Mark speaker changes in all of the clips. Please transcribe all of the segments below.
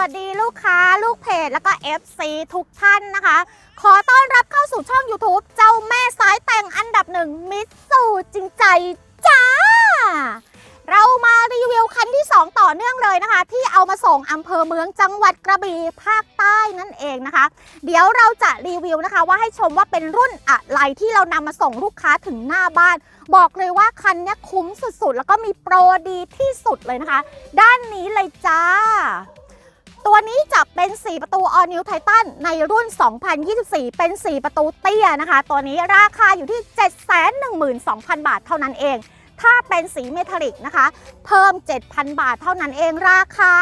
Speaker 1: สวัสดีลูกค้าลูกเพจแล้วก็ FC ทุกท่านนะคะ ขอต้อนรับเข้าสู่ช่อง YouTube เจ้าแม่สายแต่งอันดับหนึ่งมิสซูจริงใจจ้า เรามารีวิวคันที่ 2 ต่อเนื่องเลยนะคะ ที่เอามาส่งอำเภอเมืองจังหวัดกระบี่ภาคใต้นั่นเองนะคะ เดี๋ยวเราจะรีวิวนะคะว่าให้ชมว่าเป็นรุ่นอะไรที่เรานำมาส่งลูกค้าถึงหน้าบ้านบอกเลยว่าคันนี้คุ้มสุดๆ แล้วก็มีโปรดีที่สุดเลยนะคะ ด้านนี้เลยจ้า ตัวนี้จะเป็น 4 ประตู All New Titan ในรุ่น 2024 เป็น 4 ประตูเตี้ยนะคะ ตัวนี้ราคาอยู่ที่ 712,000 บาทเท่านั้นเอง ถ้าเป็นสีเมทัลลิกนะคะ เพิ่ม 7,000 บาทเท่านั้นเองราคา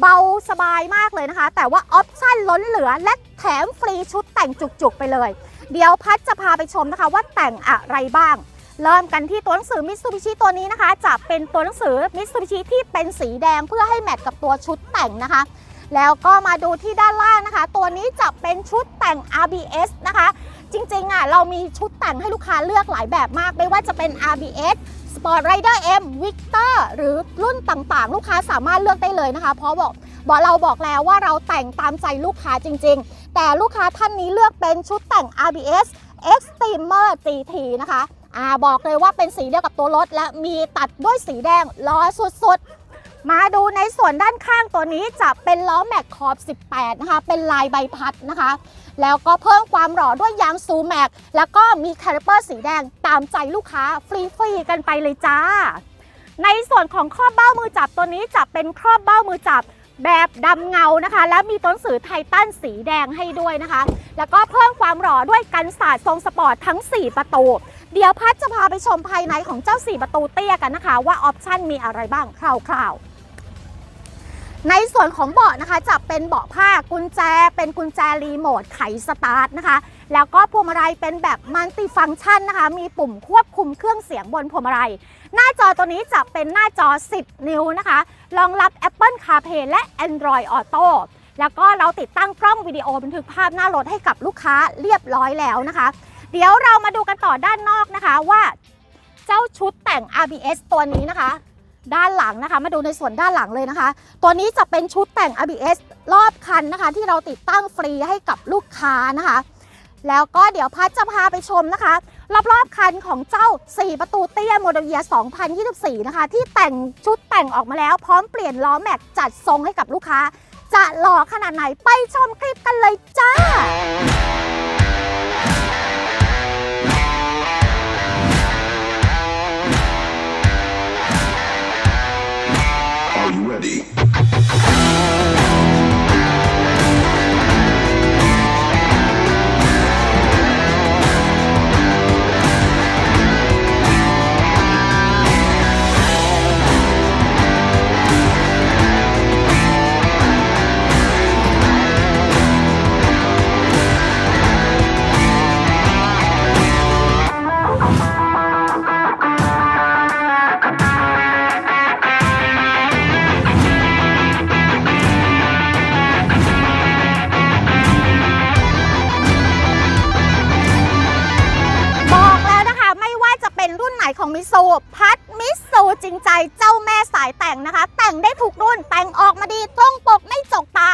Speaker 1: เบาสบายมากเลยนะคะ แต่ว่าออปชั่นล้นเหลือและแถมฟรีชุดแต่งจุกๆไปเลย เดี๋ยวพัดจะพาไปชมนะคะว่าแต่งอะไรบ้างเริ่มกันที่ตัวหนังสือมิ t ซูบิชิตัวนี้นะคะ จะเป็นตัวหนังสือมิ t ซูบิชิที่เป็นสีแดงเพื่อให้แมทกับตัวชุดแต่งนะคะ แล้วก็มาดูที่ด้านล่างนะคะ ตัวนี้จะเป็นชุดแต่ง RBS นะคะ จริงๆอะเรามีชุดแต่งให้ลูกค้าเลือกหลายแบบมาก ไม่ว่าจะเป็น RBS Sport Rider M Victor หรือรุ่นต่างๆ ลูกค้าสามารถเลือกได้เลยนะคะ เพราะบอกบอกเราบอกแล้วว่าเราแต่งตามใจลูกค้าจริง ๆ แต่ลูกค้าท่านนี้เลือกเป็นชุดแต่ง RBS Extremer GT นะคะอ่าบอกเลยว่าเป็นสีเดียวกับตัวรถ และมีตัดด้วยสีแดงล้อสุดๆ มาดูในส่วนด้านข้างตัวนี้จะเป็นล้อแม็กขอบ 18 นะคะ เป็นลายใบพัดนะคะ แล้วก็เพิ่มความหล่อด้วยยางซูแม็กแล้วก็มีคาลิเปอร์สีแดงตามใจลูกค้าฟรีๆกันไปเลยจ้า ในส่วนของครอบเบ้ามือจับตัวนี้จะเป็นครอบเบ้ามือจับแบบดำเงานะคะ และมีตัวหนังสือไททันสีแดงให้ด้วยนะคะ แล้วก็เพิ่มความหล่อด้วยกันศาสตร์ทรงสปอร์ตทั้ง 4 ประตู เดี๋ยวพัดจะพาไปชมภายในของเจ้า 4 ประตูเตี้ยกันนะคะ ว่าออปชั่นมีอะไรบ้างคร่าวๆ ในส่วนของเบาะนะคะจะเป็นเบาะผ้ากุญแจ เป็นกุญแจรีโมทไขสตาร์ทนะคะ แล้วก็พวงมาลัยเป็นแบบมัลติฟังก์ชันนะคะ มีปุ่มควบคุมเครื่องเสียงบนพวงมาลัย หน้าจอตัวนี้จะเป็นหน้าจอ 10 นิ้วนะคะรองรับ Apple CarPlay และ Android Auto แล้วก็เราติดตั้งกล้องวิดีโอบันทึกภาพหน้ารถให้กับลูกค้าเรียบร้อยแล้วนะคะ เดี๋ยวเรามาดูกันต่อด้านนอกนะคะว่า เจ้าชุดแต่ง RBS ตัวนี้นะคะ ด้านหลังนะคะ มาดูในส่วนด้านหลังเลยนะคะ ตัวนี้จะเป็นชุดแต่ง RBS รอบคันนะคะ ที่เราติดตั้งฟรีให้กับลูกค้านะคะ แล้วก็เดี๋ยวพัดจะพาไปชมนะคะ รอบๆคันของเจ้า 4 ประตูเตี้ยโมเดลเยีย2024 นะคะ ที่แต่งชุดแต่งออกมาแล้ว พร้อมเปลี่ยนล้อแม็กจัดทรงให้กับลูกค้า จะหล่อขนาดไหนไปชมคลิปกันเลยจ้า พัดมิสูจริงใจเจ้าแม่สายแต่งนะคะ แต่งได้ทุกรุ่นแต่งออกมาดีตรงปกไม่จกตา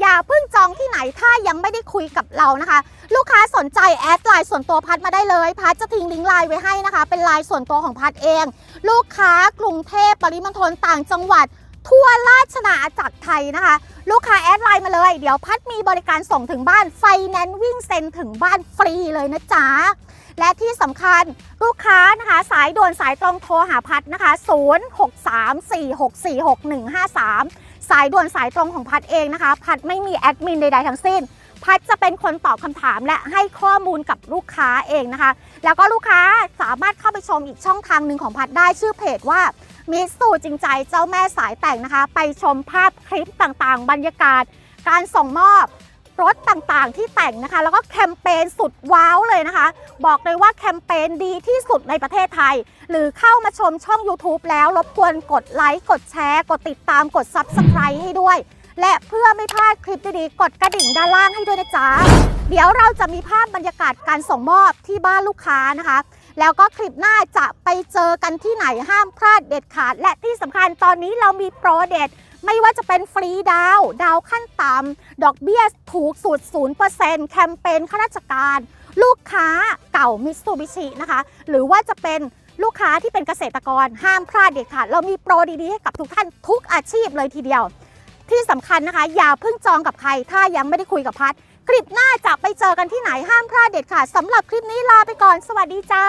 Speaker 1: อย่าเพิ่งจองที่ไหนถ้ายังไม่ได้คุยกับเรานะคะ ลูกค้าสนใจแอดไลน์ส่วนตัวพัดมาได้เลย พัดจะทิ้งลิงก์ไลน์ไว้ให้นะคะ เป็นไลน์ส่วนตัวของพัดเอง ลูกค้ากรุงเทพปริมณฑลต่างจังหวัด ทั่วราชนาจักรไทยนะคะ ลูกค้าแอดไลน์มาเลย เดี๋ยวพัดมีบริการส่งถึงบ้านไฟแนนซ์วิ่งเซ็นถึงบ้านฟรีเลยนะจ๊ะ และที่สำคัญลูกค้านะคะ สายด่วนสายตรงโทรหาพัดนะคะ 0634646153 สายด่วนสายตรงของพัดเองนะคะ พัดไม่มีแอดมินใดๆทั้งสิ้นพัดจะเป็นคนตอบคำถามและให้ข้อมูลกับลูกค้าเองนะคะ แล้วก็ลูกค้าสามารถเข้าไปชมอีกช่องทางหนึ่งของพัดได้ชื่อเพจว่า มิสูจริงใจเจ้าแม่สายแต่งนะคะ ไปชมภาพคลิปต่างๆ บรรยากาศ การส่งมอบรถต่างๆ ที่แต่งนะคะ แล้วก็แคมเปญสุดว้าวเลยนะคะ บอกเลยว่าแคมเปญดีที่สุดในประเทศไทย หรือเข้ามาชมช่อง YouTube แล้วรบกวนกดไลค์กดแชร์ กดติดตามกด Subscribe ให้ด้วย และเพื่อไม่พลาดคลิปดีๆกดกระดิ่งด้านล่างให้ด้วยนะจ๊ะเดี๋ยวเราจะมีภาพบรรยากาศการส่งมอบที่บ้านลูกค้านะคะ แล้วก็คลิปหน้าจะไปเจอกันที่ไหนห้ามพลาดเด็ดขาด และที่สำคัญตอนนี้เรามีโปรเด็ดไม่ว่าจะเป็นฟรีดาว ดาวขั้นต่ำดอกเบี้ยถูกสุด 0%แคมเปญข้าราชการ ลูกค้าเก่ามิตซูบิชินะคะ หรือว่าจะเป็นลูกค้าที่เป็นเกษตรกรห้ามพลาดเด็ดขาด เรามีโปรดีๆให้กับทุกท่านทุกอาชีพเลยทีเดียว ที่สำคัญนะคะ อย่าเพิ่งจองกับใคร ถ้ายังไม่ได้คุยกับพัด คลิปหน้าจะไปเจอกันที่ไหนห้ามพลาดเด็ดขาดสำหรับคลิปนี้ลาไปก่อน สวัสดีจ้า